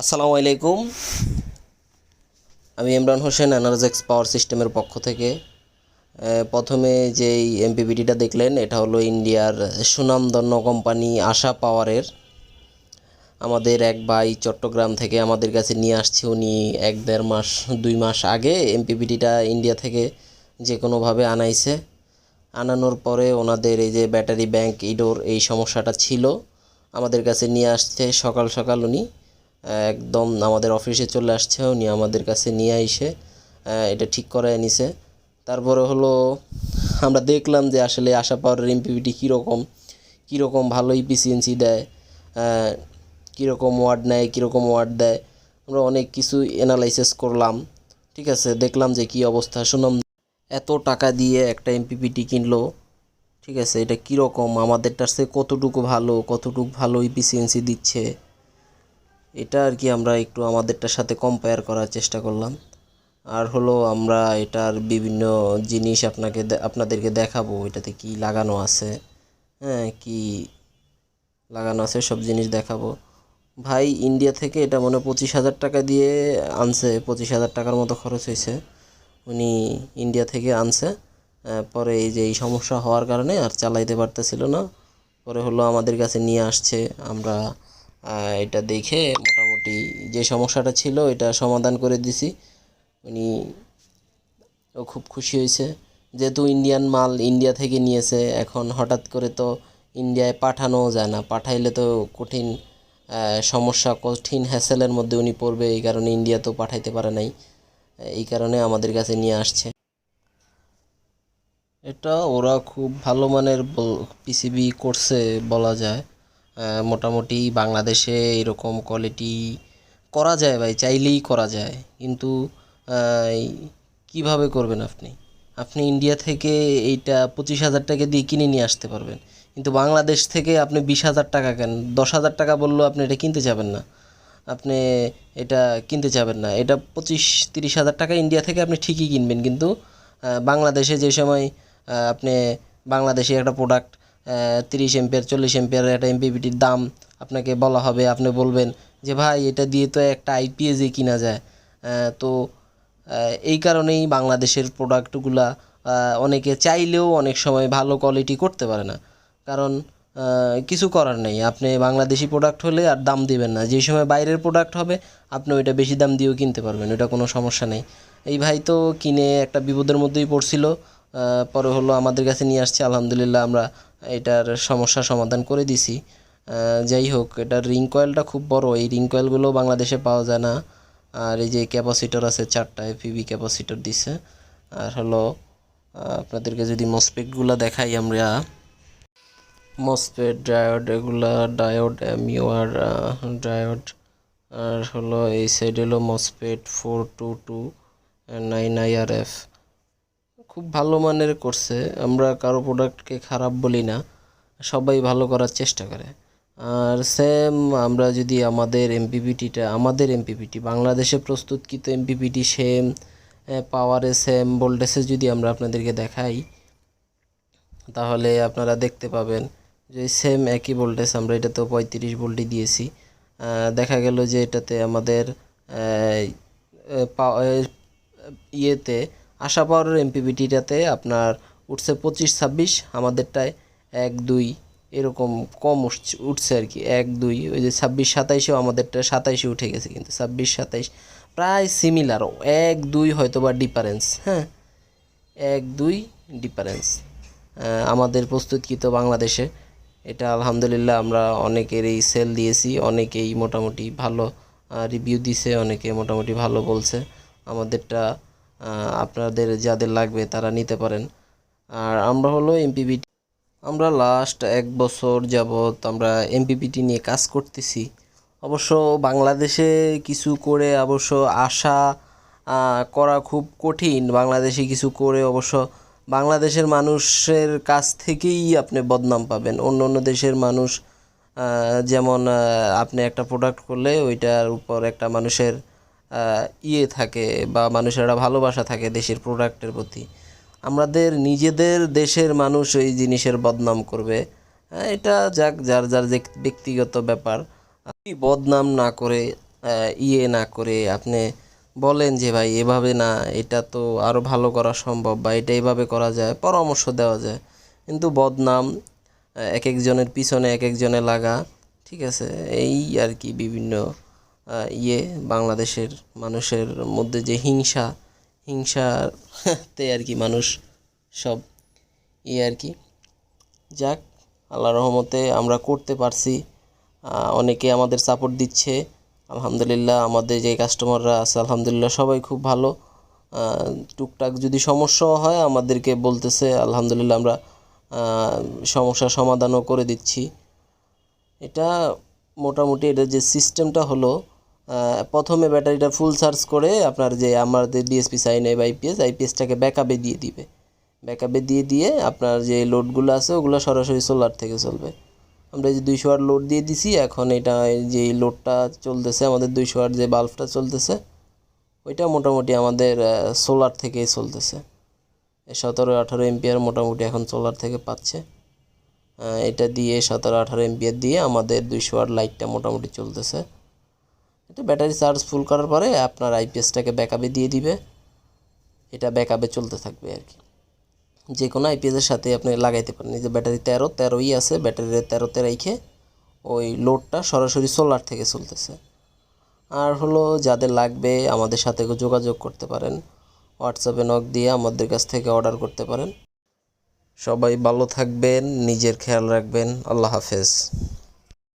আসসালামু আলাইকুম। আমি ইমরান হোসেন এনার্জেক্স পাওয়ার সিস্টেমের পক্ষ থেকে। প্রথমে যেই এমপিপিটিটা দেখলেন, এটা হলো ইন্ডিয়ার সুনামধন্য কোম্পানি আশা পাওয়ারের। আমাদের এক ভাই চট্টগ্রাম থেকে আমাদের কাছে নিয়ে আসছে, উনি এক দেড় মাস, দুই মাস আগে এমপিপিটিটা ইন্ডিয়া থেকে যে কোনোভাবে আনাইছে। আনানোর পরে ওনাদের এই যে ব্যাটারি ব্যাংক, ইডোর এই সমস্যাটা ছিল। আমাদের কাছে নিয়ে আসছে সকাল সকাল উনি। একদম আমাদের অফিসে চলে আসছে উনি আমাদের কাছে নিয়ে আহ, এটা ঠিক করে নিছে। তারপরে হলো আমরা দেখলাম যে আসলে আশা পাওয়ারের এমপিপিটি কীরকম কীরকম ভালো ইপিসিএনসি দেয় কীরকম ওয়ার্ড নেয় কীরকম ওয়ার্ড দেয়। আমরা অনেক কিছু অ্যানালাইসিস করলাম ঠিক আছে? দেখলাম যে কী অবস্থা শুনলাম এত টাকা দিয়ে একটা এমপিপিটি কিনলো ঠিক আছে? এটা কীরকম? আমাদেরটার সে কতটুকু ভালো কতটুকু ভালো ইপিসিএনসি দিচ্ছে? এটা আর কি আমরা একটু আমাদেরটার সাথে কম্পেয়ার করার চেষ্টা করলাম। আর হলো আমরা এটার বিভিন্ন জিনিস আপনাকে আপনাদেরকে দেখাবো এটাতে কি লাগানো আছে হ্যাঁ কি লাগানো আছে, সব জিনিস দেখাবো। ভাই ইন্ডিয়া থেকে এটা মনে পঁচিশ হাজার টাকা দিয়ে আনছে, পঁচিশ হাজার টাকার মতো খরচ হয়েছে। উনি ইন্ডিয়া থেকে আনছে পরে এই যে এই সমস্যা হওয়ার কারণে আর চালাইতে পারতেছিল না। পরে হলো আমাদের কাছে নিয়ে আসছে, আমরা এটা দেখে মোটামুটি যে সমস্যাটা ছিল, এটা সমাধান করে দিছি। উনি খুব খুশি হয়েছে। যেহেতু ইন্ডিয়ান মাল ইন্ডিয়া থেকে নিয়েছে, এখন হঠাৎ করে তো ইন্ডিয়ায় পাঠানোও যায় না। পাঠাইলে তো কঠিন সমস্যা, কঠিন হ্যাসেলের মধ্যে উনি পড়বে। এই কারণে ইন্ডিয়া তো পাঠাইতে পারে নাই। এই কারণে আমাদের কাছে নিয়ে আসছে। এটা ওরা খুব ভালো মানের পিসিবি করছে বলা যায়। মোটামুটি বাংলাদেশে এরকম কোয়ালিটি করা যায় ভাই, চাইলেই করা যায়। কিন্তু কীভাবে করবেন আপনি? আপনি ইন্ডিয়া থেকে এইটা পঁচিশ হাজার টাকা দিয়ে কিনে নিয়ে আসতে পারবেন। কিন্তু বাংলাদেশ থেকে আপনি বিশ হাজার টাকা কেন? দশ হাজার টাকা বললেও আপনি এটা কিনতে যাবেন না। আপনি এটা কিনতে যাবেন না। এটা পঁচিশ তিরিশ হাজার টাকা ইন্ডিয়া থেকে আপনি ঠিকই কিনবেন। কিন্তু বাংলাদেশে যে সময় আপনি বাংলাদেশে একটা প্রোডাক্ট তিরিশ এমপিয়ার চল্লিশ এমপিয়ার একটা এমপিপিটির দাম আপনাকে বলা হবে, আপনি বলবেন যে, ভাই, এটা দিয়ে তো একটা আইপিএসে কিনা যায়। তো এই কারণেই বাংলাদেশের প্রোডাক্টগুলা অনেকে চাইলেও অনেক সময় ভালো কোয়ালিটি করতে পারে না। কারণ কিছু করার নেই। আপনি বাংলাদেশি প্রোডাক্ট হলে আর দাম দিবেন না। যে সময় বাইরের প্রোডাক্ট হবে, আপনি ওইটা বেশি দাম দিয়েও কিনতে পারবেন, ওইটা কোনো সমস্যা নেই। এই ভাই তো কিনে একটা বিপদের মধ্যেই পড়ছিল পরে হলো আমাদের কাছে নিয়ে আসছে, আলহামদুলিল্লাহ আমরা এটার সমস্যা সমাধান করে দিছি। যাই হোক, এটার রিং কয়েলটা খুব বড়। এই রিং কয়েলগুলো বাংলাদেশে পাওয়া যায় না। আর এই যে ক্যাপাসিটর আছে চারটা এফিবি ক্যাপাসিটর দিছে। আর হলো আপনাদেরকে যদি মসপেটগুলো দেখাই আমরা। মসপেট ডায়োড, এগুলা ডায়োড এমইউআর ডায়োড। আর হলো, এই সাইড হলো MOSFET four two two nine IRF খুব ভালো মানের করছে। আমরা কারও প্রোডাক্টকে খারাপ বলি না। সবাই ভালো করার চেষ্টা করে। আর সেম আমরা যদি আমাদের এমপিপিটিটা আমাদের এমপিপিটি বাংলাদেশে প্রস্তুতকৃত এমপিপিটি সেম পাওয়ারে সেম ভোল্টেজে যদি আমরা আপনাদেরকে দেখাই, তাহলে আপনারা দেখতে পাবেন যে সেম একই ভোল্টেজ আমরা এটাতেও পঁয়ত্রিশ ভোল্টই দিয়েছি। দেখা গেল যে এটাতে আমাদের ইয়েতে আশা পাওয়ারের এমপিবিটিটাতে আপনার উঠছে পঁচিশ, ছাব্বিশ, আমাদেরটায় এক, দুই, এরকম কম উঠছে আর কি, এক, দুই, ওই যে ছাব্বিশ, সাতাইশেও আমাদেরটা সাতাইশে উঠে গেছে কিন্তু ছাব্বিশ, সাতাইশ প্রায় সিমিলার এক, দুই হয়তো বা ডিফারেন্স হ্যাঁ এক, দুই ডিফারেন্স আমাদের প্রস্তুতকৃত বাংলাদেশে। এটা আলহামদুলিল্লাহ আমরা অনেকেরই সেল দিয়েছি, অনেকেই মোটামুটি ভালো রিভিউ দিছে, অনেকে মোটামুটি ভালো বলছে। আমাদেরটা আপনাদের যাদের লাগবে তারা নিতে পারেন। আর আমরা হলো এমপিবিটি আমরা লাস্ট এক বছর যাবৎ আমরা এমপিপিটি নিয়ে কাজ করতেছি। অবশ্য বাংলাদেশে কিছু করে অবশ্য আশা করা খুব কঠিন। বাংলাদেশে কিছু করে অবশ্য বাংলাদেশের মানুষের কাছ থেকেই আপনি বদনাম পাবেন। অন্য অন্য দেশের মানুষ যেমন আপনি একটা প্রোডাক্ট করলে ওইটার উপর একটা মানুষের ইয়ে থাকে বা মানুষের ভালোবাসা থাকে দেশের প্রোডাক্টের প্রতি। আমাদের নিজেদের দেশের মানুষ এই জিনিসের বদনাম করবে। হ্যাঁ, এটা যাক যার যার ব্যক্তিগত ব্যাপার। আপনি বদনাম না করে ইয়ে না করে আপনি বলেন যে ভাই এভাবে না এটা তো আরও ভালো করা সম্ভব বা এটা এভাবে করা যায় পরামর্শ দেওয়া যায়। কিন্তু বদনাম এক একজনের পিছনে এক একজনে লাগা ঠিক আছে? এই আর কি বিভিন্ন ইয়ে বাংলাদেশের মানুষের মধ্যে যে হিংসা হিংসাতে আর কি মানুষ সব ইয়ে আর কি। যাক আল্লাহ রহমতে আমরা করতে পারছি। অনেকে আমাদের সাপোর্ট দিচ্ছে। আলহামদুলিল্লাহ আমাদের যে কাস্টমাররা আছে আলহামদুলিল্লাহ সবাই খুব ভালো। টুকটাক যদি সমস্যাও হয় আমাদেরকে বলতেছে আলহামদুলিল্লাহ আমরা আহ, সমস্যার সমাধানও করে দিচ্ছি। এটা মোটামুটি এটা যে সিস্টেমটা হলো প্রথমে ব্যাটারিটা ফুল চার্জ করে আপনার যে আমাদের ডিএসপি সাইন বা আইপিএস আইপিএসটাকে ব্যাকআপে দিয়ে দিবে। ব্যাকআপে দিয়ে দিয়ে আপনার যে লোডগুলো আছে, ওগুলো সরাসরি সোলার থেকে চলবে। আমরা যে দুইশো ওয়াট লোড দিয়ে দিছি, এখন এটা যে লোডটা চলতেছে, আমাদের দুইশো ওয়াট যে বাল্বটা চলতেছে, ওইটা মোটামুটি আমাদের সোলার থেকেই চলতেছে। সতেরো আঠারো এমপিআর মোটামুটি এখন সোলার থেকে পাচ্ছে। এটা দিয়ে সতেরো আঠারো এমপিআর দিয়ে আমাদের দুইশো ওয়াট লাইটটা মোটামুটি চলতেছে। এটা ব্যাটারি চার্জ ফুল করার পরে আপনার আইপিএসটাকে ব্যাকআপে দিয়ে দিবে। এটা ব্যাকআপে চলতে থাকবে আর কি। যে কোনো আইপিএসের সাথে আপনি লাগাইতে পারেন। এই যে ব্যাটারি তেরো, তেরোই আছে, ব্যাটারির তেরোতে রেখে ওই লোডটা সরাসরি সোলার থেকে চলতেছে। আর হলো যাদের লাগবে আমাদের সাথে যোগাযোগ করতে পারেন। হোয়াটসঅ্যাপে নক দিয়ে আমাদের কাছ থেকে অর্ডার করতে পারেন। সবাই ভালো থাকবেন, নিজের খেয়াল রাখবেন। আল্লাহ হাফেজ।